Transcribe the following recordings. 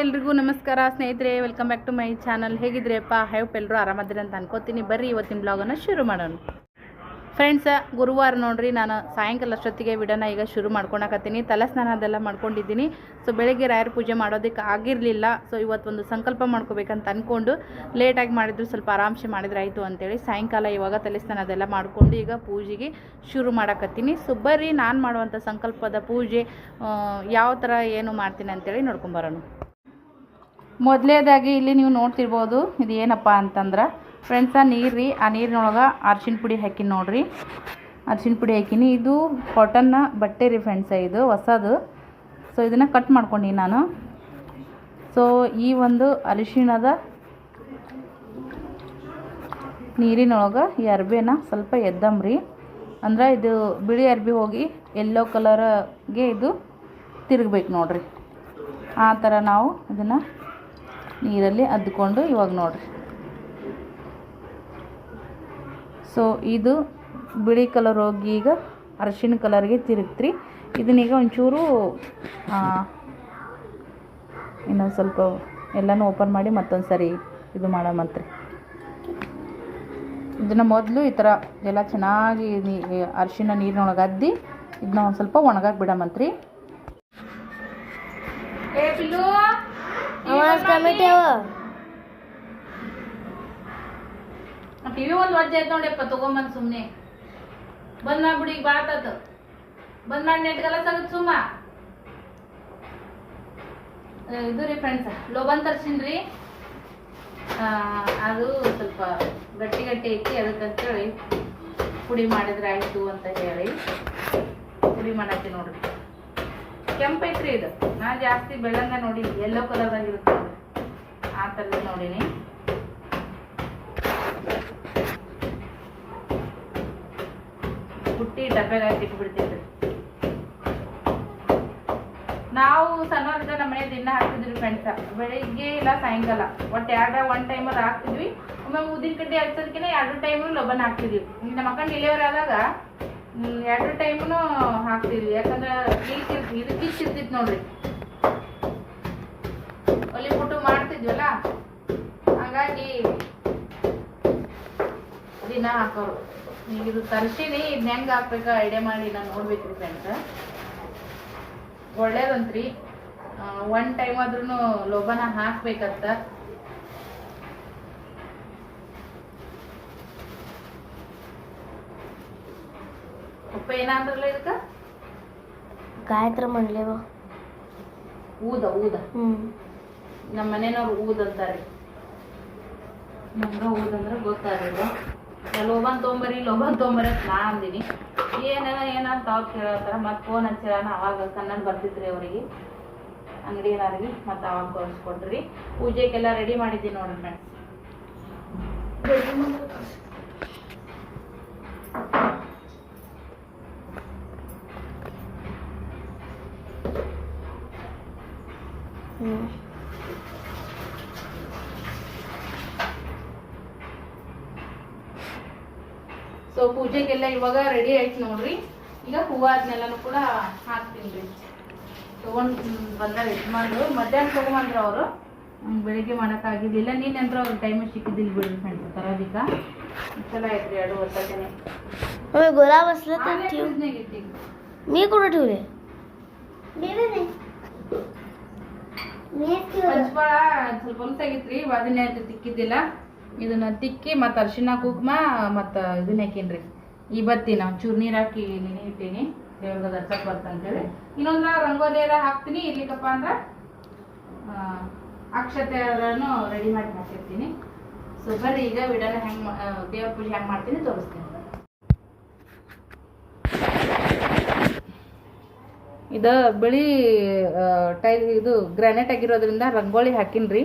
ಎಲ್ರಿಗೂ ನಮಸ್ಕಾರ ಸ್ನೇಹಿತರೆ welcome back to my channel ಹೇಗಿದ್ರೆಪ್ಪ ಹೈಪ್ ಎಲ್ಲರೂ ಆರಾಮದಿರಿ ಅಂತ ಅನ್ಕೋತೀನಿ. ಬರ್ರಿ ಇವತ್ತಿನ ಬ್ಲಾಗನ್ನು ಶುರು ಮಾಡೋಣ. ಫ್ರೆಂಡ್ಸ ಗುರುವಾರ ನೋಡ್ರಿ, ನಾನು ಸಾಯಂಕಾಲ ಅಷ್ಟೊತ್ತಿಗೆ ವಿಡನ ಈಗ ಶುರು ಮಾಡ್ಕೊಳಕತ್ತೀನಿ. ತಲೆ ಸ್ನಾನ ಅದೆಲ್ಲ ಮಾಡ್ಕೊಂಡಿದ್ದೀನಿ. ಸೊ ಬೆಳಗ್ಗೆ ರಾಯರ ಪೂಜೆ ಮಾಡೋದಕ್ಕೆ ಆಗಿರಲಿಲ್ಲ. ಸೊ ಇವತ್ತೊಂದು ಸಂಕಲ್ಪ ಮಾಡ್ಕೋಬೇಕಂತ ಅಂದ್ಕೊಂಡು ಲೇಟಾಗಿ ಮಾಡಿದ್ರು, ಸ್ವಲ್ಪ ಆರಾಮ್ಸೆ ಮಾಡಿದ್ರೆ ಆಯಿತು ಅಂತೇಳಿ ಸಾಯಂಕಾಲ ಇವಾಗ ತಲೆ ಸ್ನಾನ ಅದೆಲ್ಲ ಮಾಡಿಕೊಂಡು ಈಗ ಪೂಜೆಗೆ ಶುರು ಮಾಡಕತ್ತೀನಿ. ಸೊ ಬರ್ರಿ, ನಾನು ಮಾಡುವಂಥ ಸಂಕಲ್ಪದ ಪೂಜೆ ಯಾವ ಥರ ಏನು ಮಾಡ್ತೀನಿ ಅಂತೇಳಿ ನೋಡ್ಕೊಂಬರೋಣ ಮೊದಲೇದಾಗಿ ಇಲ್ಲಿ ನೀವು ನೋಡ್ತಿರ್ಬೋದು, ಇದು ಏನಪ್ಪ ಅಂತಂದ್ರೆ ಫ್ರೆಂಡ್ಸ ನೀರು ರೀ ಆ ನೀರಿನೊಳಗೆ ಅರ್ಶಿಣ ಪುಡಿ ಹಾಕಿ ನೋಡ್ರಿ. ಅರ್ಶಿನ ಪುಡಿ ಹಾಕಿನಿ. ಇದು ಕಾಟನ್ನ ಬಟ್ಟೆ ರೀ ಫ್ರೆಂಡ್ಸ ಇದು, ಹೊಸದು. ಸೊ ಇದನ್ನು ಕಟ್ ಮಾಡ್ಕೊಂಡಿ ನಾನು. ಸೊ ಈ ಒಂದು ಅರಿಶಿಣದ ನೀರಿನೊಳಗೆ ಈ ಅರ್ಬಿನ ಸ್ವಲ್ಪ ಎದ್ದಮ್ರಿ. ಅಂದ್ರೆ ಇದು ಬಿಳಿ ಅರ್ಬಿ ಹೋಗಿ ಎಲ್ಲೋ ಕಲರ್ಗೆ ಇದು ತಿರುಗ್ಬೇಕು ನೋಡ್ರಿ. ಆ ಥರ ನಾವು ಇದನ್ನು ನೀರಲ್ಲಿ ಅದ್ಕೊಂಡು ಇವಾಗ ನೋಡ್ರಿ. ಸೊ ಇದು ಬಿಳಿ ಕಲರ್ ಹೋಗಿ ಈಗ ಅರಶಿನ ಕಲರ್ಗೆ ತಿರುಗ್ತ್ರಿ. ಇದನ್ನೀಗ ಒಂಚೂರು ಇನ್ನೊಂದು ಸ್ವಲ್ಪ ಎಲ್ಲನೂ ಓಪನ್ ಮಾಡಿ ಮತ್ತೊಂದು ಸರಿ ಇದು ಮಾಡಮಂತ್ರಿ ಇದನ್ನು ಮೊದಲು ಈ ಥರ ಎಲ್ಲ ಚೆನ್ನಾಗಿ ನೀ ಅರಿಶಿಣ ನೀರಿನೊಳಗೆ ಅದ್ದಿ, ಇದನ್ನ ಒಂದು ಸ್ವಲ್ಪ ಒಣಗಾಕಿ ಬಿಡಮಂತ್ರಿ ಟಿವಿ ಒಂದು ವಜ್ಜೆ ಐತೆ ನೋಡಿಯಪ್ಪ, ತಗೊಂಬಂದು ಸುಮ್ಮನೆ ಬಂದ್ ಮಾಡ್ಬಿಡಿ, ಈಗ ಬಾಳಾತ ಬಂದ್ ಮಾಡಿ ನೆಟ್ಗೆಲ್ಲ ತಗದ್ ಸುಮ್ಮ. ಇದು ರೀ ಫ್ರೆಂಡ್ಸ್ ಲೋಬನ್ ತರ್ಸಿನ್ರಿ. ಅದು ಸ್ವಲ್ಪ ಗಟ್ಟಿ ಗಟ್ಟಿ ಐತಿ, ಅದಕ್ಕಂತೇಳಿ ಪುಡಿ ಮಾಡಿದ್ರೆ ಆಯ್ತು ಅಂತ ಹೇಳಿ. ಪುಡಿ ಮಾಡತ್ತಿ ನೋಡ್ರಿ. ಕೆಂಪ್ ಐತ್ರಿ ಇದು. ನಾ ಜಾಸ್ತಿ ಬೆಳ್ಳಂಗ ನೋಡಿ ಎಲ್ಲೋ ಕಲರ್ ಆಗಿರುತ್ತೆ ಆ ತರದ ನೋಡಿನಿ. ಹುಟ್ಟಿ ಡಬ್ಬೆಗೆ ಹಾಕಿ ಇಟ್ಬಿಡ್ತೀವಿ ನಾವು ಸಣ್ಣವರಿದ್ದ ನಮ್ಮ ಮನೆ ದಿನ ಹಾಕ್ತಿದ್ವಿ ಫ್ರೆಂಡ್ಸ್ ಬೆಳಿಗ್ಗೆ ಇಲ್ಲ, ಸಾಯಂಕಾಲ. ಒಟ್ಟು ಎರಡ ಒನ್ ಟೈಮಲ್ಲಿ ಹಾಕ್ತಿದ್ವಿ. ಒಮ್ಮೆ ಉದ್ದಿನ ಕಡ್ಡಿ ಹಚ್ಚೋದಕ್ಕಿಂತ ಎರಡು ಟೈಮು ಲೊಬನ್ ಹಾಕ್ತಿದ್ವಿ. ನಮ್ಮ ಅಕ್ಕ ಡೆಲಿವರಿ ಆದಾಗ ಎರಡು ಟೈಮು ಹಾಕ್ತೀವಿ ಯಾಕಂದ್ರೆ ಇದು ಕಿಚ್ ಇರ್ತಿತ್ತು ನೋಡ್ರಿ. ಒಲಿ ಬಿಟ್ಟು ಮಾಡ್ತಿದ್ವಲ್ಲ, ಹಾಗಾಗಿ ದಿನ ಹಾಕೋರು. ಈಗ ಇದು ತರ್ಸೀನಿ ಇದನ್ನ ಹೆಂಗೆ ಹಾಕ್ಬೇಕು ಐಡಿಯಾ ಮಾಡಿ ನಾನು ನೋಡ್ಬೇಕ್ರಿ ಫ್ರೆಂಡ್ಸ್ ಒಳ್ಳೇದಂತ್ರಿ. ಒನ್ ಟೈಮ್ ಆದ್ರೂ ಲೋಬನ ಹಾಕ್ಬೇಕಂತ. ಉಪ್ಪ ಏನಂದ್ರಲ್ಲ ಇದಕ್ಕೆ? ಗಾಯತ್ರ ಮಾಡ್ಲೇವ ಊದ ಊದ. ಹ್ಮ್. ನಮ್ಮ ಮನೆಯವ್ರು ಊದ್ ಅಂತಾರೆ. ನಮ್ಗೆ ಊದ್ ಅಂದ್ರೆ ಗೊತ್ತಾಗಿಲ್ಲ. ಲೋಬನ್ ತೊಂಬರಿ ಲೋಬನ್ ತೊಂಬರಿ ಅಂತ ನಾ ಅಂದಿನಿ. ಏನ ಏನಂತ ಅವ್ರು ಕೇಳತ್ತಾರ ಮತ್ತೆ ಫೋನ್ ಹಚ್ಚಿರಾನ ಅವಾಗ ಕನ್ನಡ ಬರ್ತಿದ್ರಿ ಅವರಿಗೆ. ಅಂಗಡಿನಾರಿಗೆ ಮತ್ತೆ ಅವಾಗ ಕಳ್ಸ್ಕೊಟ್ರಿ ಪೂಜೆಗೆಲ್ಲ ರೆಡಿ ಮಾಡಿದ್ದೀನಿ ನೋಡ್ರಿ ಫ್ರೆಂಡ್ಸ್ ಸೊ ಪೂಜೆಗೆಲ್ಲ ಇವಾಗ ರೆಡಿ ಆಯ್ತು ನೋಡ್ರಿ. ಈಗ ಹೂವು ಅದನ್ನೆಲ್ಲನೂ ಕೂಡ ಹಾಕ್ತೀನಿ ರೀ. ತೊಗೊಂಡು ಬಂದಾಗ ಇದು ಮಾಡು ಮಧ್ಯಾಹ್ನ ತೊಗೊಂಬಂದ್ರ ಅವರು. ಬೆಳಿಗ್ಗೆ ಮಾಡೋಕ್ಕಾಗಿದ್ದಿಲ್ಲ ನೀನೆಂದ್ರೆ ಅವ್ರ ಟೈಮ್ ಸಿಕ್ಕಿದ್ದಿಲ್ಲ ಬಿಡ್ರಿ ಫ್ರೆಂಡ್ಸ್ ತರೋದೀಗ ಚಲೋ ಐತ್ರಿ ಎರಡು ಹೊತ್ತೇನೆ ಗುಲಾಬ್ ಅಸ್ಲ ನೀ ಕೂಡ ಪಂಚಪಾಳ ಸ್ವಲ್ಪ ಹೊಲಸಾಗಿತ್ರಿ ಅದನ್ನೇ ಅದು ತಿಕ್ಕಿದ್ದಿಲ್ಲ. ಇದನ್ನ ತಿಕ್ಕಿ ಮತ್ತು ಅರಿಶಿನ, ಕುಂಕುಮ ಮತ್ತು ಇದನ್ನ ಹಾಕೀನ್ರಿ. ಈ ಬತ್ತಿ ನಾವು ಚೂರು ನೀರು ಹಾಕಿ ನೆನೆ ಇಟ್ಟೀನಿ ದೇವ್ರಿಗೆ ದರ್ಶಕ್ ಬರ್ತಂತೇಳಿ. ಇನ್ನೊಂದ್ರ ರಂಗೋಲಿ ಎಲ್ಲ ಹಾಕ್ತೀನಿ. ಇರ್ಲಿಕ್ಕಪ್ಪ ಅಂದ್ರೆ ಅಕ್ಷತೆ ರೆಡಿ ಮಾಡಿ ಹಾಕಿರ್ತೀನಿ. ಸೊ ಬರ್ರಿ, ಈಗ ವಿಡನ ಹೆಂಗ್ ದೇವ್ರ ಪೂಜೆ ಹೆಂಗ್ ಮಾಡ್ತೀನಿ ತೋರಿಸ್ತೀನಿ. ಇದು ಬಿಳಿ ಟೈಲ್ ಇದು ಗ್ರಾನೈಟ್ ಆಗಿರೋದ್ರಿಂದ ರಂಗೋಲಿ ಹಾಕಿನ್ರಿ.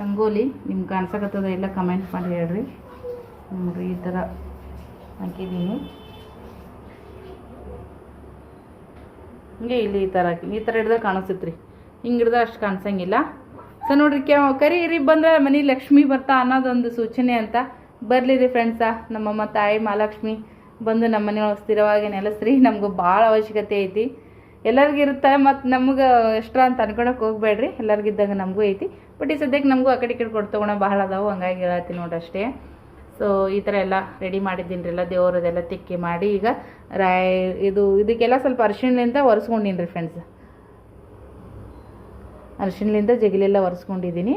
ರಂಗೋಲಿ ನಿಮ್ಗೆ ಕಾಣ್ಸಕತ್ತದ ಇಲ್ಲ ಕಮೆಂಟ್ ಮಾಡಿ ಹೇಳ್ರಿ. ನೋಡ್ರಿ ಈ ಥರ ಹಾಕಿದ್ದೀನಿ. ಹಿಂಗೆ ಇಲ್ಲಿ ಈ ಥರ ಹಾಕಿ ಈ ಥರ ಹಿಡ್ದ ಕಾಣಿಸ್ತೈತ್ರಿ ಹಿಂಗೆ ಹಿಡ್ದ ಅಷ್ಟು ಕಾಣಿಸಂಗಿಲ್ಲ. ಸೊ ನೋಡ್ರಿ ಕೆ ಕರಿ ಇರಿ ಬಂದ್ರೆ ಮನೆ ಲಕ್ಷ್ಮಿ ಬರ್ತಾ ಅನ್ನೋದೊಂದು ಸೂಚನೆ ಅಂತ ಬರಲಿ ರೀ ಫ್ರೆಂಡ್ಸ ನಮ್ಮಮ್ಮ ತಾಯಿ ಮಹಾಲಕ್ಷ್ಮಿ ಬಂದು ನಮ್ಮ ಮನೆಯೊಳಗೆ ಸ್ಥಿರವಾಗಿ ನೆಲೆಸ್ರಿ. ನಮಗೂ ಭಾಳ ಅವಶ್ಯಕತೆ ಐತಿ. ಎಲ್ಲರಿಗೂ ಇರುತ್ತೆ? ಮತ್ತು ನಮ್ಗೆ ಎಷ್ಟ್ರ ಅಂತ ಅನ್ಕೊಳಕ್ಕೆ ಹೋಗ್ಬೇಡ್ರಿ. ಎಲ್ಲರಿಗಿದ್ದಂಗೆ ನಮಗೂ ಐತಿ. ಬಟ್ ಈ ಸದ್ಯಕ್ಕೆ ನಮಗೂ ಆ ಕಡೆ ಕಡೆ ಕೊಟ್ಟು ತೊಗೊಳೋ ಭಾಳ ಅದಾವು. ಹಂಗಾಗಿ ಹೇಳತ್ತೀನಿ ನೋಡ್ರಿ ಅಷ್ಟೇ. ಸೊ ಈ ಥರ ಎಲ್ಲ ರೆಡಿ ಮಾಡಿದ್ದೀನಿ ರೀ ಎಲ್ಲ ದೇವರದೆಲ್ಲ ತಿಕ್ಕಿ ಮಾಡಿ ಈಗ ರಾಯ್ ಇದು, ಇದಕ್ಕೆಲ್ಲ ಸ್ವಲ್ಪ ಅರಿಶಿಣದಿಂದ ಒರೆಸ್ಕೊಂಡಿನಿ ರೀ ಫ್ರೆಂಡ್ಸ್ ಅರಿಶಿಣಲಿಂದ ಜಗಿಲೆಲ್ಲ ಒರೆಸ್ಕೊಂಡಿದ್ದೀನಿ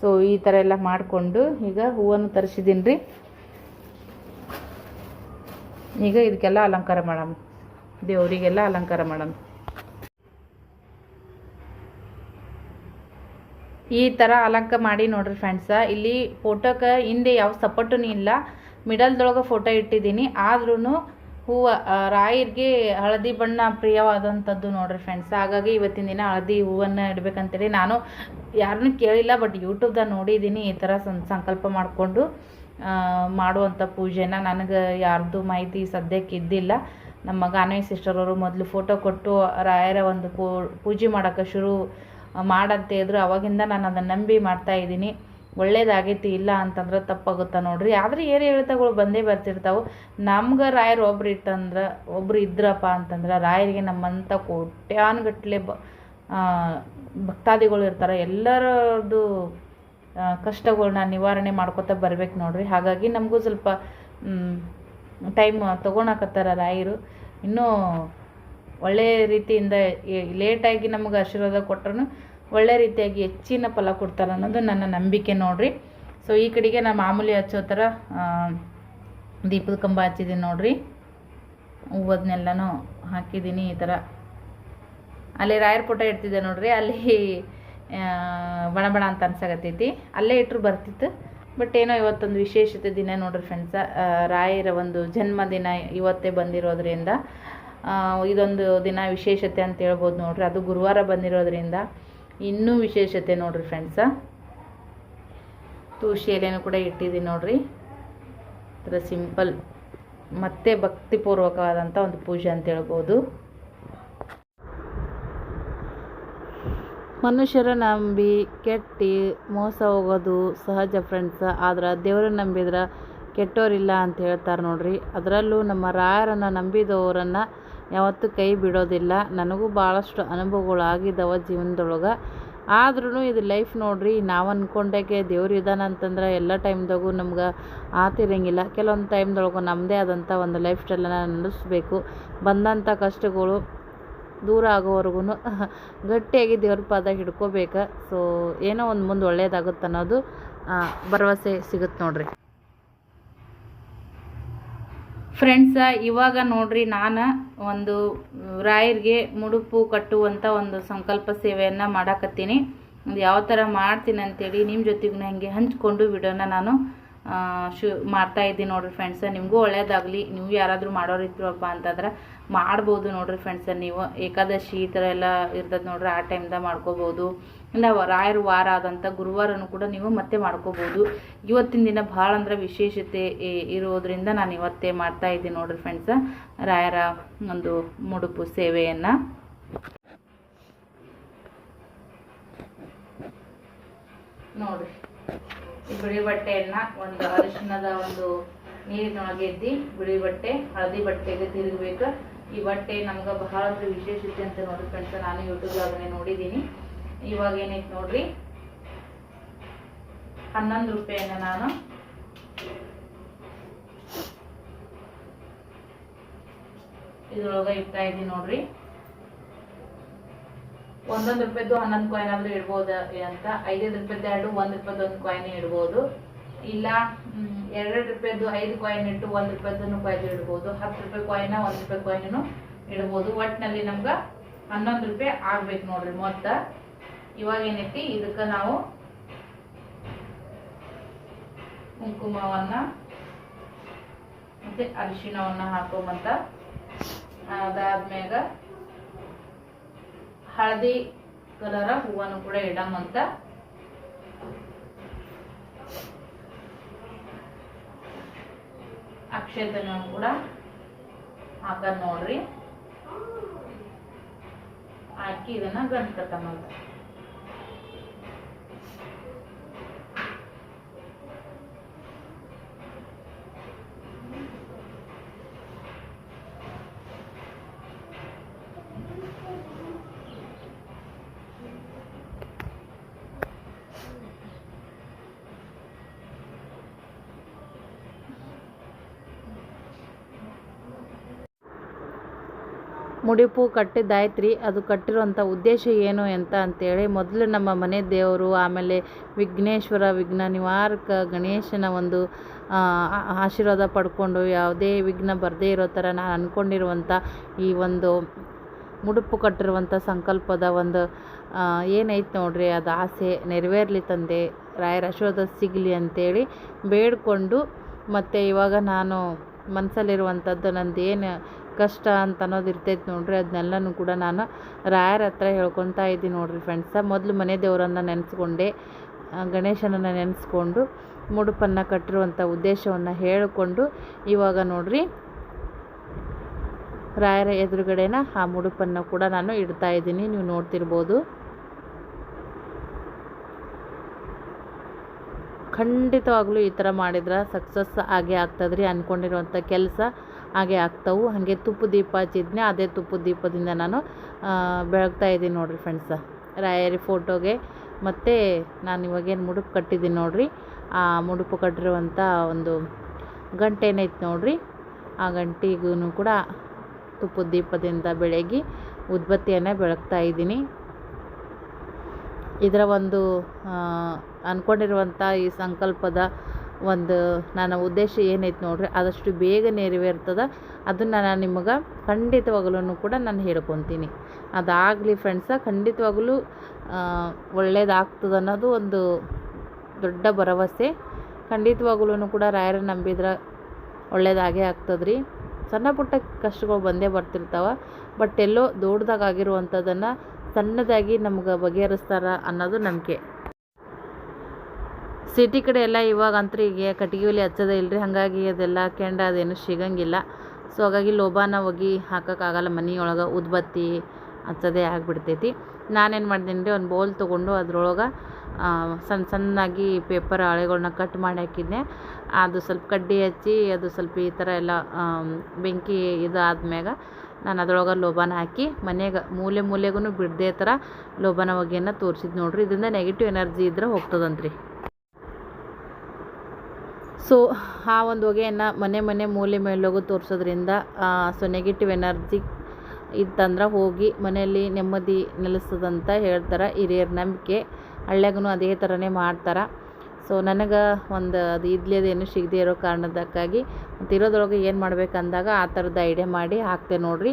ಸೊ ಈ ಥರ ಎಲ್ಲ ಮಾಡಿಕೊಂಡು ಈಗ ಹೂವನ್ನು ತರಿಸಿದ್ದೀನಿ ರೀ ಈಗ ಇದಕ್ಕೆಲ್ಲ ಅಲಂಕಾರ ಮಾಡೋಣ ದೇವರಿಗೆಲ್ಲ ಅಲಂಕಾರ ಮಾಡೋಣ ಈ ಥರ ಅಲಂಕ ಮಾಡಿ ನೋಡ್ರಿ ಫ್ರೆಂಡ್ಸ ಇಲ್ಲಿ ಫೋಟೋಕ್ಕೆ ಹಿಂದೆ ಯಾವ ಸಪೋರ್ಟೂ ಇಲ್ಲ. ಮಿಡಲ್ದೊಳಗೆ ಫೋಟೋ ಇಟ್ಟಿದ್ದೀನಿ. ಆದ್ರೂ ಹೂವು ರಾಯರಿಗೆ ಹಳದಿ ಬಣ್ಣ ಪ್ರಿಯವಾದಂಥದ್ದು ನೋಡ್ರಿ ಫ್ರೆಂಡ್ಸ್ ಹಾಗಾಗಿ ಇವತ್ತಿನ ದಿನ ಹಳದಿ ಹೂವನ್ನು ಇಡಬೇಕಂತೇಳಿ ನಾನು ಯಾರನ್ನೂ ಕೇಳಿಲ್ಲ ಬಟ್ ಯೂಟ್ಯೂಬ್ದಾಗ ನೋಡಿದ್ದೀನಿ ಈ ಥರ ಸಂಕಲ್ಪ ಮಾಡಿಕೊಂಡು ಮಾಡುವಂಥ ಪೂಜೆನ. ನನಗೆ ಯಾರ್ದು ಮಾಹಿತಿ ಸದ್ಯಕ್ಕೆ ಇದ್ದಿಲ್ಲ. ನಮ್ಮ ಗಾನವಿ ಸಿಸ್ಟರ್ ಅವರು ಮೊದಲು ಫೋಟೋ ಕೊಟ್ಟು ರಾಯರ ಒಂದು ಪೂಜೆ ಮಾಡೋಕ್ಕೆ ಶುರು ಮಾಡಂತ ಇದ್ರು. ಅವಾಗಿಂದ ನಾನು ಅದನ್ನು ನಂಬಿ ಮಾಡ್ತಾ ಇದ್ದೀನಿ. ಒಳ್ಳೇದಾಗೈತಿ, ಇಲ್ಲ ಅಂತಂದ್ರೆ ತಪ್ಪಾಗುತ್ತೆ ನೋಡ್ರಿ. ಆದ್ರೆ ಏರು ಹೇಳ್ತಗಳು ಬಂದೇ ಬರ್ತಿರ್ತಾವೆ. ನಮ್ಗೆ ರಾಯರು ಒಬ್ರು ಇತ್ತಂದ್ರೆ, ಒಬ್ರು ಇದ್ರಪ್ಪ ಅಂತಂದ್ರೆ ರಾಯರಿಗೆ ನಮ್ಮಂಥ ಕೋಟ್ಯಾನ್ಗಟ್ಲೆ ಬ ಭಕ್ತಾದಿಗಳು ಇರ್ತಾರೆ. ಎಲ್ಲರದ್ದು ಕಷ್ಟಗಳನ್ನ ಕಷ್ಟಗಳ್ನ ನಿವಾರಣೆ ಮಾಡ್ಕೋತಾ ಬರ್ಬೇಕು ನೋಡ್ರಿ. ಹಾಗಾಗಿ ನಮಗೂ ಸ್ವಲ್ಪ ಟೈಮ್ ತೊಗೊಳಕತ್ತಾರ ರಾಯರು. ಇನ್ನೂ ಒಳ್ಳೆಯ ರೀತಿಯಿಂದ ಲೇಟಾಗಿ ನಮಗೆ ಆಶೀರ್ವಾದ ಕೊಟ್ರೂ ಒಳ್ಳೆ ರೀತಿಯಾಗಿ ಹೆಚ್ಚಿನ ಫಲ ಕೊಡ್ತಾರೆ ಅನ್ನೋದು ನನ್ನ ನಂಬಿಕೆ ನೋಡ್ರಿ. ಸೊ ಈ ಕಡೆಗೆ ನಾನು ಮಾಮೂಲಿ ಹಚ್ಚೋ ಥರ ದೀಪದ ಕಂಬ ಹಚ್ಚಿದ್ದೀನಿ ನೋಡ್ರಿ. ಹೂವದನ್ನೆಲ್ಲನೂ ಹಾಕಿದ್ದೀನಿ ಈ ಥರ. ಅಲ್ಲಿ ರಾಯರ ಪುಟ ಇಡ್ತಿದ್ದೆ ನೋಡ್ರಿ, ಅಲ್ಲಿ ಬಣ ಬಣ ಅಂತ ಅನ್ಸಾಗತ್ತೈತಿ ಅಲ್ಲೇ ಇಟ್ಟರು ಬರ್ತಿತ್ತು. ಬಟ್ ಏನೋ ಇವತ್ತೊಂದು ವಿಶೇಷತೆ ದಿನ ನೋಡ್ರಿ ಫ್ರೆಂಡ್ಸ ರಾಯರ ಒಂದು ಜನ್ಮದಿನ ಇವತ್ತೇ ಬಂದಿರೋದ್ರಿಂದ ಇದೊಂದು ದಿನ ವಿಶೇಷತೆ ಅಂತ ಹೇಳ್ಬೋದು ನೋಡ್ರಿ. ಅದು ಗುರುವಾರ ಬಂದಿರೋದ್ರಿಂದ ಇನ್ನೂ ವಿಶೇಷತೆ ನೋಡ್ರಿ ಫ್ರೆಂಡ್ಸ ತುಳಸಿ ಎಲೆನೂ ಕೂಡ ಇಟ್ಟಿದ್ದೀನಿ ನೋಡ್ರಿ. ಥರ ಸಿಂಪಲ್ ಮತ್ತೆ ಭಕ್ತಿಪೂರ್ವಕವಾದಂಥ ಒಂದು ಪೂಜೆ ಅಂತ ಹೇಳ್ಬೋದು. ಮನುಷ್ಯರ ನಂಬಿ ಕೆಟ್ಟಿ ಮೋಸ ಹೋಗೋದು ಸಹಜ ಫ್ರೆಂಡ್ಸ್ ಆದ್ರೆ ದೇವರ ನಂಬಿದ್ರೆ ಕೆಟ್ಟೋರಿಲ್ಲ ಅಂತ ಹೇಳ್ತಾರೆ ನೋಡ್ರಿ. ಅದರಲ್ಲೂ ನಮ್ಮ ರಾಯರನ್ನು ನಂಬಿದವರನ್ನು ಯಾವತ್ತೂ ಕೈ ಬಿಡೋದಿಲ್ಲ. ನನಗೂ ಭಾಳಷ್ಟು ಅನುಭವಗಳು ಆಗಿದ್ದಾವೆ ಜೀವನದೊಳಗೆ. ಆದ್ರೂ ಇದು ಲೈಫ್ ನೋಡ್ರಿ, ನಾವು ಅಂದ್ಕೊಂಡಾಗೆ ದೇವ್ರು ಇದಾನ ಅಂತಂದ್ರೆ ಎಲ್ಲ ಟೈಮ್ದಾಗೂ ನಮ್ಗೆ ಆತಿರಂಗಿಲ್ಲ ಕೆಲವೊಂದು ಟೈಮ್ದೊಳಗೆ ನಮ್ಮದೇ ಆದಂಥ ಒಂದು ಲೈಫ್ ಸ್ಟೈಲನ್ನು ನಡೆಸಬೇಕು. ಬಂದಂಥ ಕಷ್ಟಗಳು ದೂರ ಆಗೋವರೆಗೂ ಗಟ್ಟಿಯಾಗಿ ದೇವ್ರ ಪಾದ ಹಿಡ್ಕೋಬೇಕು. ಸೊ ಏನೋ ಒಂದು ಮುಂದೆ ಒಳ್ಳೆಯದಾಗುತ್ತೆ ಅನ್ನೋದು ಭರವಸೆ ಸಿಗುತ್ತೆ ನೋಡ್ರಿ. ಫ್ರೆಂಡ್ಸ ಇವಾಗ ನೋಡ್ರಿ ನಾನು ಒಂದು ರಾಯರಿಗೆ ಮುಡುಪು ಕಟ್ಟುವಂಥ ಒಂದು ಸಂಕಲ್ಪ ಸೇವೆಯನ್ನು ಮಾಡಾಕತ್ತೀನಿ. ಅದು ಯಾವ ಥರ ಮಾಡ್ತೀನಿ ಅಂತೇಳಿ ನಿಮ್ಮ ಜೊತೆಗೂ ಹಂಗೆ ಹಂಚ್ಕೊಂಡು ವಿಡಿಯೋನ ನಾನು ಶು, ಮಾಡ್ತಾ ಇದ್ದೀನಿ ನೋಡ್ರಿ ಫ್ರೆಂಡ್ಸ ನಿಮಗೂ ಒಳ್ಳೇದಾಗಲಿ. ನೀವು ಯಾರಾದರೂ ಮಾಡೋರು ಇದ್ರಪ್ಪ ಅಂತಂದ್ರೆ ಮಾಡ್ಬೋದು ನೋಡ್ರಿ ಫ್ರೆಂಡ್ಸ ನೀವು ಏಕಾದಶಿ ಈ ಥರ ಎಲ್ಲ ಇರ್ತದೆ ನೋಡ್ರಿ ಆ ಟೈಮ್ದಾಗ ಮಾಡ್ಕೋಬೋದು. ಇಲ್ಲ ರಾಯರ ವಾರ ಆದಂಥ ಗುರುವಾರನೂ ಕೂಡ ನೀವು ಮತ್ತೆ ಮಾಡ್ಕೋಬೋದು. ಇವತ್ತಿನ ದಿನ ಭಾಳ ಅಂದ್ರೆ ವಿಶೇಷತೆ ಇರೋದ್ರಿಂದ ನಾನು ಇವತ್ತೇ ಮಾಡ್ತಾ ಇದ್ದೀನಿ ನೋಡ್ರಿ ಫ್ರೆಂಡ್ಸ ರಾಯರ ಒಂದು ಮುಡುಪು ಸೇವೆಯನ್ನು. ನೋಡ್ರಿ ಬಿಳಿ ಬಟ್ಟೆಯನ್ನ ಒಂದು ಅರಿಶಿಣದ ಒಂದು ನೀರಿನೊಳಗೆ ಎದ್ದಿ ಬಿಳಿ ಬಟ್ಟೆ, ಹಳದಿ ಬಟ್ಟೆಗೆ ತಿರುಗಬೇಕು. ಈ ಬಟ್ಟೆ ನಮ್ಗೆ ಬಹಳ ವಿಶೇಷತೆ ಅಂತ ನೋಡ್ರಿ ಫ್ರೆಂಡ್ಸ್ ನಾನು ಯೂಟ್ಯೂಬ್ದಾಗನೇ ನೋಡಿದ್ದೀನಿ. ಇವಾಗ ಏನೈತೆ ನೋಡ್ರಿ? ಹನ್ನೊಂದು ರೂಪಾಯಿನ ನಾನು ಇದ್ರೊಳಗೆ ಇಡ್ತಾ ಇದ್ದೀನಿ ನೋಡ್ರಿ. ಒಂದೊಂದು ರೂಪಾಯ್ದು ಹನ್ನೊಂದು ಕಾಯಿನ್ ಆದ್ರೂ ಇಡ್ಬೋದು ಅಂತ, ಐದೈದು ರೂಪಾಯ್ದು ಎರಡು, ಒಂದ್ ರೂಪಾಯ್ದು ಒಂದು ಕಾಯಿನ್ ಇಡ್ಬೋದು. ಇಲ್ಲ ಎರಡು ರೂಪಾಯ್ದು ಐದು ಕಾಯಿನ್ ಇಟ್ಟು ಒಂದ್ ರೂಪಾಯ್ದು ಕಾಯ್ದು ಇಡ್ಬೋದು. ಹತ್ತು ರೂಪಾಯಿ ಕಾಯಿನ ಒಂದ್ ರೂಪಾಯಿ ಕಾಯಿನೂ ಇಡ್ಬೋದು. ಒಟ್ಟಿನಲ್ಲಿ ನಮ್ಗೆ ಹನ್ನೊಂದು ರೂಪಾಯಿ ಆಗ್ಬೇಕು ನೋಡ್ರಿ ಮೊತ್ತ. ಇವಾಗ ಏನೈತಿ ಇದಕ್ಕ ನಾವು ಕುಂಕುಮವನ್ನ ಮತ್ತೆ ಅರಿಶಿಣವನ್ನ ಹಾಕೊಂಬಂತ ಅದಾದ್ಮ್ಯಾಗ ಹಳದಿ ಕಲರ ಹೂವನ್ನು ಕೂಡ ಇಡಮಂತ ಅಕ್ಷತನ ಕೂಡ ಹಾಕದ್ ನೋಡ್ರಿ. ಹಾಕಿ ಇದನ್ನ ಗಂಟು ಕಟ್ಟಮಂತ ಮುಡಿಪು ಕಟ್ಟಿದ್ದಾಯ್ತು ರೀ ಅದು ಕಟ್ಟಿರುವಂಥ ಉದ್ದೇಶ ಏನು ಅಂತ ಅಂತೇಳಿ ಮೊದಲು ನಮ್ಮ ಮನೆ ದೇವರು, ಆಮೇಲೆ ವಿಘ್ನೇಶ್ವರ ವಿಘ್ನ ನಿವಾರಕ ಗಣೇಶನ ಒಂದು ಆಶೀರ್ವಾದ ಪಡ್ಕೊಂಡು ಯಾವುದೇ ವಿಘ್ನ ಬರದೇ ಇರೋ ಥರ ನಾನು ಅಂದ್ಕೊಂಡಿರುವಂಥ ಈ ಒಂದು ಮುಡುಪು ಕಟ್ಟಿರುವಂಥ ಸಂಕಲ್ಪದ ಒಂದು ಏನೈತೆ ನೋಡ್ರಿ ಅದು ಆಸೆ ನೆರವೇರಲಿ ತಂದೆ, ರಾಯರ ಅಶೋಧ ಸಿಗಲಿ ಅಂತೇಳಿ ಬೇಡಿಕೊಂಡು ಮತ್ತು ಇವಾಗ ನಾನು ಮನಸ್ಸಲ್ಲಿರುವಂಥದ್ದು ನಂದು ಏನು ಕಷ್ಟ ಅಂತ ಅನ್ನೋದು ಇರ್ತೈತೆ ನೋಡ್ರಿ. ಅದನ್ನೆಲ್ಲನೂ ಕೂಡ ನಾನು ರಾಯರ ಹತ್ರ ಹೇಳ್ಕೊತಾ ಇದ್ದೀನಿ ನೋಡ್ರಿ ಫ್ರೆಂಡ್ಸ ಮೊದಲು ಮನೆ ದೇವರನ್ನು ನೆನೆಸ್ಕೊಂಡೆ ಗಣೇಶನನ್ನು ನೆನೆಸ್ಕೊಂಡು, ಮುಡುಪನ್ನು ಕಟ್ಟಿರುವಂಥ ಉದ್ದೇಶವನ್ನು ಹೇಳಿಕೊಂಡು, ಇವಾಗ ನೋಡ್ರಿ ರಾಯರ ಎದುರುಗಡೆನ ಆ ಮುಡುಪನ್ನು ಕೂಡ ನಾನು ಇಡ್ತಾ ಇದ್ದೀನಿ. ನೀವು ನೋಡ್ತಿರ್ಬೋದು. ಖಂಡಿತವಾಗ್ಲೂ ಈ ಥರ ಮಾಡಿದ್ರೆ ಸಕ್ಸಸ್ ಆಗೇ ಆಗ್ತದ್ರಿ ಅಂದ್ಕೊಂಡಿರುವಂಥ ಕೆಲಸ. ಹಾಗೆ ಆಗ್ತಾವು. ಹಾಗೆ ತುಪ್ಪ ದೀಪ ಹಚ್ಚಿದ್ನೆ, ಅದೇ ತುಪ್ಪದ ದೀಪದಿಂದ ನಾನು ಬೆಳಗ್ತಾ ಇದ್ದೀನಿ ನೋಡಿರಿ ಫ್ರೆಂಡ್ಸ ರಾಯರಿ ಫೋಟೋಗೆ ಮತ್ತು ನಾನು ಇವಾಗೇನು ಮುಡುಪು ಕಟ್ಟಿದ್ದೀನಿ ನೋಡಿರಿ. ಆ, ಮುಡುಪು ಕಟ್ಟಿರುವಂಥ ಒಂದು ಗಂಟೆನೈತೆ ನೋಡಿರಿ. ಆ ಗಂಟೆಗೂ ಕೂಡ ತುಪ್ಪದ ದೀಪದಿಂದ ಬೆಳಗಿ ಉದ್ಬತ್ತಿಯನ್ನು ಬೆಳಗ್ತಾ ಇದ್ದೀನಿ. ಇದರ ಒಂದು ಅಂದ್ಕೊಂಡಿರುವಂಥ ಈ ಸಂಕಲ್ಪದ ಒಂದು ನನ್ನ ಉದ್ದೇಶ ಏನೈತೆ ನೋಡ್ರಿ, ಆದಷ್ಟು ಬೇಗ ನೆರವೇರ್ತದೆ. ಅದನ್ನು ನಾನು ನಿಮಗೆ ಖಂಡಿತವಾಗಲೂ ಕೂಡ ನಾನು ಹೇಳ್ಕೊತೀನಿ. ಅದಾಗಲಿ ಫ್ರೆಂಡ್ಸ ಖಂಡಿತವಾಗಲೂ ಒಳ್ಳೇದಾಗ್ತದೆ ಅನ್ನೋದು ಒಂದು ದೊಡ್ಡ ಭರವಸೆ. ಖಂಡಿತವಾಗಲೂ ಕೂಡ ರಾಯರ ನಂಬಿದ್ರೆ ಒಳ್ಳೇದಾಗೇ ರೀ ಸಣ್ಣ ಪುಟ್ಟ ಕಷ್ಟಗಳು ಬಂದೇ ಬರ್ತಿರ್ತಾವೆ ಬಟ್ ಎಲ್ಲೋ ದೊಡ್ಡದಾಗಿರುವಂಥದ್ದನ್ನು ಸಣ್ಣದಾಗಿ ನಮ್ಗೆ ಬಗೆಹರಿಸ್ತಾರೆ ಅನ್ನೋದು ನಂಬಿಕೆ. ಸಿಟಿ ಕಡೆ ಎಲ್ಲ ಇವಾಗ ಅಂತ ಈಗ ಕಟ್ಟಿಗೆ ಒಲೆ ಹಚ್ಚೋದೇ ಇಲ್ರಿ. ಹಾಗಾಗಿ ಅದೆಲ್ಲ ಕೆಂಡ, ಅದೇನು ಸಿಗಂಗಿಲ್ಲ. ಸೊ ಹಾಗಾಗಿ ಲೋಬಾನ ಹೋಗಿ ಹಾಕೋಕ್ಕಾಗಲ್ಲ. ಮನೆಯೊಳಗೆ ಉದ್ಬತ್ತಿ ಹಚ್ಚೋದೇ ಆಗಿಬಿಡ್ತೈತಿ. ನಾನೇನು ಮಾಡ್ತೀನಿ ರೀ ಒಂದು ಬೌಲ್ ತೊಗೊಂಡು ಅದ್ರೊಳಗೆ ಸಣ್ಣ ಸಣ್ಣಾಗಿ ಪೇಪರ್ ಹಳೆಗಳನ್ನ ಕಟ್ ಮಾಡಿ ಹಾಕಿದ್ದೆ ಅದು ಸ್ವಲ್ಪ ಕಡ್ಡಿ ಹಚ್ಚಿ, ಅದು ಸ್ವಲ್ಪ ಈ ಥರ ಎಲ್ಲ ಬೆಂಕಿ ಇದು ಆದ್ಮ್ಯಾಗ ನಾನು ಅದ್ರೊಳಗೆ ಲೋಬಾನ ಹಾಕಿ ಮನೆಗೆ ಮೂಲೆ ಮೂಲೆಗೂ ಬಿಡದೇ ಥರ ಲೋಬಾನ ಹೊಗೆಯನ್ನು ತೋರಿಸಿದ್ದು ನೋಡ್ರಿ. ಇದರಿಂದ ನೆಗೆಟಿವ್ ಎನರ್ಜಿ ಇದ್ರೆ ಹೋಗ್ತದಂತ್ರಿ. ಸೊ ಆ ಒಂದು ಹೊಗೆಯನ್ನು ಮನೆ ಮನೆ ಮೂಲೆ ಮೇಲೋಗು ತೋರಿಸೋದ್ರಿಂದ ಸೊ ನೆಗೆಟಿವ್ ಎನರ್ಜಿ ಇತ್ತಂದ್ರೆ ಹೋಗಿ ಮನೆಯಲ್ಲಿ ನೆಮ್ಮದಿ ನೆಲೆಸ್ತದಂತ ಹೇಳ್ತಾರೆ ಹಿರಿಯರ ನಂಬಿಕೆ. ಹಳ್ಳ್ಯಾಗೂ ಅದೇ ಥರನೇ ಮಾಡ್ತಾರೆ. ಸೊ ನನಗೆ ಒಂದು ಅದು ಇದ್ಲೇದೇನು ಸಿಗದೇ ಇರೋ ಕಾರಣದಕ್ಕಾಗಿ ಮತ್ತು ಇರೋದ್ರೊಳಗೆ ಏನು ಮಾಡ್ಬೇಕಂದಾಗ ಆ ಥರದ್ದು ಐಡಿಯಾ ಮಾಡಿ ಹಾಕ್ತೆ ನೋಡಿರಿ.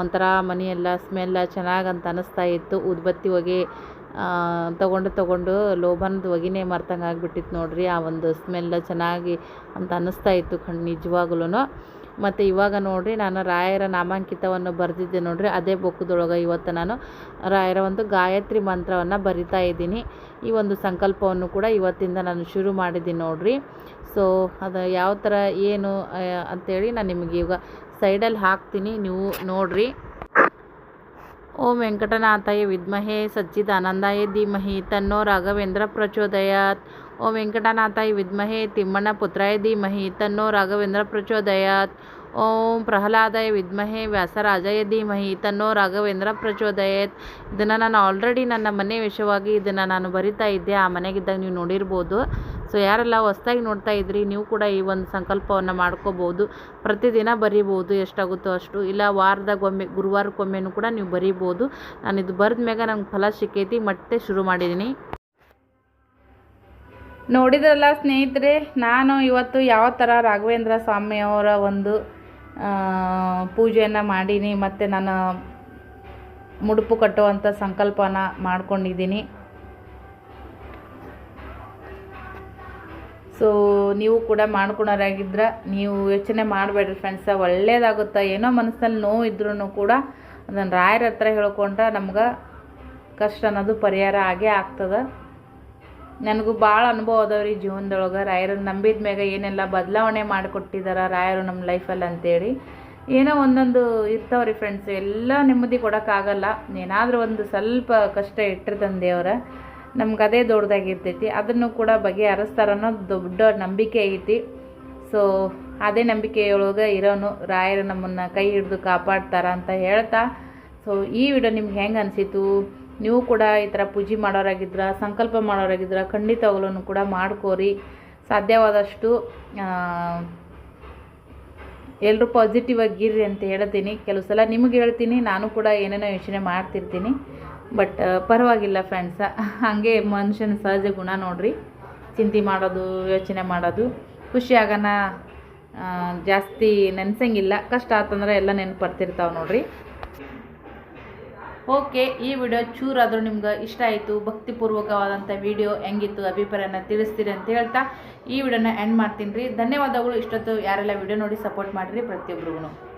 ಒಂಥರ ಮನೆಯೆಲ್ಲ ಸ್ಮೆಲ್ಲ ಚೆನ್ನಾಗಂತ ಅನ್ನಿಸ್ತಾ ಇತ್ತು. ಉದ್ಬತ್ತಿ ಹೊಗೆ ತಗೊಂಡು ತಗೊಂಡು ಲೋಭನದ ಹೊಗೆನೇ ಮರ್ತಂಗೆ ಆಗಿಬಿಟ್ಟಿತ್ತು ನೋಡ್ರಿ. ಆ ಒಂದು ಸ್ಮೆಲ್ಲ ಚೆನ್ನಾಗಿ ಅಂತ ಅನ್ನಿಸ್ತಾ ಇತ್ತು ಕಣ್ಣು ನಿಜವಾಗ್ಲೂ ಮತ್ತು ಇವಾಗ ನೋಡ್ರಿ ನಾನು ರಾಯರ ನಾಮಾಂಕಿತವನ್ನು ಬರೆದಿದ್ದೆ ನೋಡ್ರಿ. ಅದೇ ಬುಕ್ಕದೊಳಗೆ ಇವತ್ತು ನಾನು ರಾಯರ ಒಂದು ಗಾಯತ್ರಿ ಮಂತ್ರವನ್ನು ಬರಿತಾ ಇದ್ದೀನಿ. ಈ ಒಂದು ಸಂಕಲ್ಪವನ್ನು ಕೂಡ ಇವತ್ತಿಂದ ನಾನು ಶುರು ಮಾಡಿದ್ದೀನಿ ನೋಡ್ರಿ. ಸೊ ಅದು ಯಾವ ಥರ, ಏನು ಅಂಥೇಳಿ ನಾನು ನಿಮಗೆ ಇವಾಗ ಸೈಡಲ್ಲಿ ಹಾಕ್ತೀನಿ. ನೀವು ನೋಡ್ರಿ. ಓಂ ವೆಂಕಟನಾಥಾಯ ವಿದ್ಮಹೇ ಸಚ್ಚಿದಾನಂದಾಯ ಧೀಮಹಿ ತನ್ನೋ ರಾಘವೇಂದ್ರ ಪ್ರಚೋದಯಾತ್ ಓಂ ವೆಂಕಟನಾಥಾಯ ವಿದ್ಮಹೇ ತಿಮ್ಮಣ್ಣ ಪುತ್ರಾಯ ಧೀಮಹಿ ತನ್ನೋ ರಾಘವೇಂದ್ರ ಪ್ರಚೋದಯಾತ್ ಓಂ ಪ್ರಹ್ಲಾದಾಯ ವಿದ್ಮಹೆ ವ್ಯಾಸರಾಜಯ ಧೀಮಹಿ, ತನ್ನೋ ರಾಘವೇಂದ್ರ ಪ್ರಚೋದಯತ್. ಇದನ್ನು ನಾನು ಆಲ್ರೆಡಿ ನನ್ನ ಮನೆ ವಿಷಯವಾಗಿ ಇದನ್ನು ನಾನು ಬರಿತಾ ಇದ್ದೆ, ಆ ಮನೆಗಿದ್ದಾಗ ನೀವು ನೋಡಿರ್ಬೋದು. ಸೊ ಯಾರೆಲ್ಲ ಹೊಸ್ದಾಗಿ ನೋಡ್ತಾ ಇದ್ರಿ, ನೀವು ಕೂಡ ಈ ಒಂದು ಸಂಕಲ್ಪವನ್ನು ಮಾಡ್ಕೋಬೋದು. ಪ್ರತಿದಿನ ಬರಿಬೋದು, ಎಷ್ಟಾಗುತ್ತೋ ಅಷ್ಟು. ಇಲ್ಲ ವಾರದಾಗ ಒಮ್ಮೆ ಗುರುವಾರಕ್ಕೊಮ್ಮೆನೂ ಕೂಡ ನೀವು ಬರಿಬೋದು. ನಾನು ಇದು ಬರೆದ ಮ್ಯಾಗ ನಂಗೆ ಫಲ ಸಿಕ್ಕೈತಿ, ಮತ್ತೆ ಶುರು ಮಾಡಿದ್ದೀನಿ ನೋಡಿದ್ರಲ್ಲ ಸ್ನೇಹಿತರೆ, ನಾನು ಇವತ್ತು ಯಾವ ಥರ ರಾಘವೇಂದ್ರ ಸ್ವಾಮಿಯವರ ಒಂದು ಪೂಜೆಯನ್ನು ಮಾಡೀನಿ, ಮತ್ತು ನಾನು ಮುಡುಪು ಕಟ್ಟುವಂಥ ಸಂಕಲ್ಪನ ಮಾಡ್ಕೊಂಡಿದ್ದೀನಿ. ಸೊ ನೀವು ಕೂಡ ಮಾಡ್ಕೊಳೋರಾಗಿದ್ರೆ ನೀವು ಯೋಚನೆ ಮಾಡಬೇಡ್ರಿ ಫ್ರೆಂಡ್ಸ ಒಳ್ಳೇದಾಗುತ್ತೆ? ಏನೋ ಮನಸ್ಸಲ್ಲಿ ನೋವು ಇದ್ರೂ ಕೂಡ ಅದನ್ನು ರಾಯರ ಹತ್ರ ಹೇಳ್ಕೊಂಡ್ರೆ ನಮ್ಗೆ ಕಷ್ಟ ಅನ್ನೋದು ಪರಿಹಾರ ಆಗೇ ಆಗ್ತದೆ. ನನಗೂ ಭಾಳ ಅನುಭವ ಅದಾವ್ರಿ ಜೀವನದೊಳಗೆ. ರಾಯರನ್ನು ನಂಬಿದ ಮ್ಯಾಗ ಏನೆಲ್ಲ ಬದಲಾವಣೆ ಮಾಡಿಕೊಟ್ಟಿದ್ದಾರೆ ರಾಯರು ನಮ್ಮ ಲೈಫಲ್ಲಿ ಅಂತೇಳಿ. ಏನೋ ಒಂದೊಂದು ಇರ್ತಾವ್ರಿ ಫ್ರೆಂಡ್ಸ್ ಎಲ್ಲ ನೆಮ್ಮದಿ ಕೊಡೋಕ್ಕಾಗಲ್ಲ. ಏನಾದರೂ ಒಂದು ಸ್ವಲ್ಪ ಕಷ್ಟ ಇಟ್ಟಿರ್ತಾನೆ ದೇವ್ರ. ನಮ್ಗೆ ಅದೇ ದೊಡ್ಡದಾಗಿರ್ತೈತಿ ಅದನ್ನು ಕೂಡ ಬಗೆಹರಿಸ್ತಾರ ಅನ್ನೋದು ದೊಡ್ಡ ನಂಬಿಕೆ ಐತಿ. ಸೊ ಅದೇ ನಂಬಿಕೆಯೊಳಗೆ ಇರೋನು ರಾಯರು ನಮ್ಮನ್ನು ಕೈ ಹಿಡಿದು ಕಾಪಾಡ್ತಾರ ಅಂತ ಹೇಳ್ತಾ. ಸೊ ಈ ವಿಡಿಯೋ ನಿಮ್ಗೆ ಹೆಂಗೆ ಅನಿಸಿತು? ನೀವು ಕೂಡ ಈ ಥರ ಪೂಜೆ ಮಾಡೋರಾಗಿದ್ರೆ, ಸಂಕಲ್ಪ ಮಾಡೋರಾಗಿದ್ರ ಖಂಡಿತವಾಗ್ಲೂ ಕೂಡ ಮಾಡ್ಕೋರಿ. ಸಾಧ್ಯವಾದಷ್ಟು ಎಲ್ಲರೂ ಪಾಸಿಟಿವ್ ಆಗಿರ್ರಿ ಅಂತ ಹೇಳ್ತೀನಿ. ಕೆಲವು ಸಲ ನಿಮಗೆ ಹೇಳ್ತೀನಿ, ನಾನು ಕೂಡ ಏನೇನೋ ಯೋಚನೆ ಮಾಡ್ತಿರ್ತೀನಿ. ಬಟ್ ಪರವಾಗಿಲ್ಲ ಫ್ರೆಂಡ್ಸ ಹಾಗೆ ಮನುಷ್ಯನ ಸಹಜ ಗುಣ ನೋಡ್ರಿ. ಚಿಂತೆ ಮಾಡೋದು, ಯೋಚನೆ ಮಾಡೋದು. ಖುಷಿ ಆಗೋಣ ಜಾಸ್ತಿ ನೆನೆಸಂಗಿಲ್ಲ. ಕಷ್ಟ ಆತಂದ್ರೆ ಎಲ್ಲ ನೆನಪು ಬರ್ತಿರ್ತಾವೆ ನೋಡ್ರಿ. ಓಕೆ, ಈ ವಿಡಿಯೋ ಚೂರಾದರೂ ನಿಮ್ಗೆ ಇಷ್ಟ ಆಯಿತು, ಭಕ್ತಿಪೂರ್ವಕವಾದಂಥ ವಿಡಿಯೋ ಹೆಂಗಿತ್ತು, ಅಭಿಪ್ರಾಯನ ತಿಳಿಸ್ತೀರಿ ಅಂತ ಹೇಳ್ತಾ ಈ ವಿಡಿಯೋನ ಎಂಡ್ ಮಾಡ್ತೀನಿ ರೀ. ಧನ್ಯವಾದಗಳು. ಇಷ್ಟೊತ್ತು ಯಾರೆಲ್ಲ ವಿಡಿಯೋ ನೋಡಿ ಸಪೋರ್ಟ್ ಮಾಡಿರಿ ಪ್ರತಿಯೊಬ್ಬರಿಗೂ